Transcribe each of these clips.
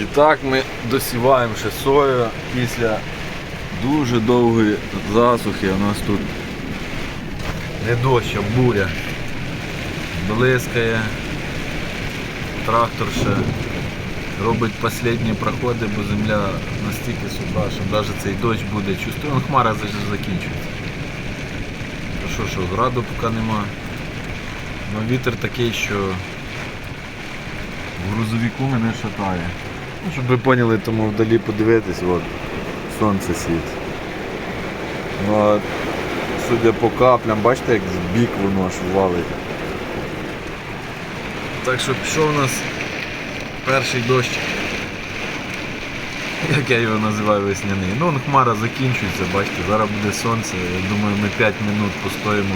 І так ми досіваємо ще сою після дуже довгої засухи. У нас тут не дощ, а буря. Блискає. Трактор ще робить останні проходи, бо земля настільки суха, що навіть цей дощ буде чувствую. Ну, хмара закінчується. Що, що, граду поки нема. Ну вітер такий, що в грузовику мене шатає. Щоб ви поняли, тому вдалі подивитись, от, сонце світить. Ну, а судя по каплям, бачите, як з бік воно аж валить. Так що пішов у нас перший дощ. Як я його називаю весняний. Ну, он хмара закінчується, бачите, зараз буде сонце. Я думаю, ми 5 минут постоїмо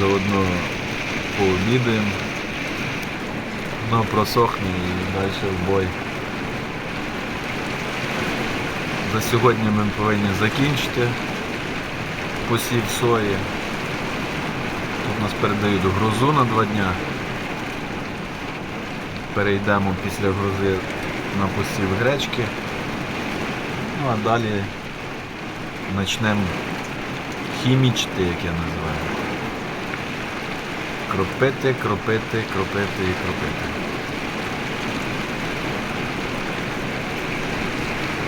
заодно пообідаємо. Воно просохне і далі в бой. За сьогодні ми повинні закінчити посів сої. Тут нас передають грозу на два дня. Перейдемо після грози на посів гречки. Ну а далі почнемо хімічити, як я називаю. Кропити, кропити, кропити і кропити.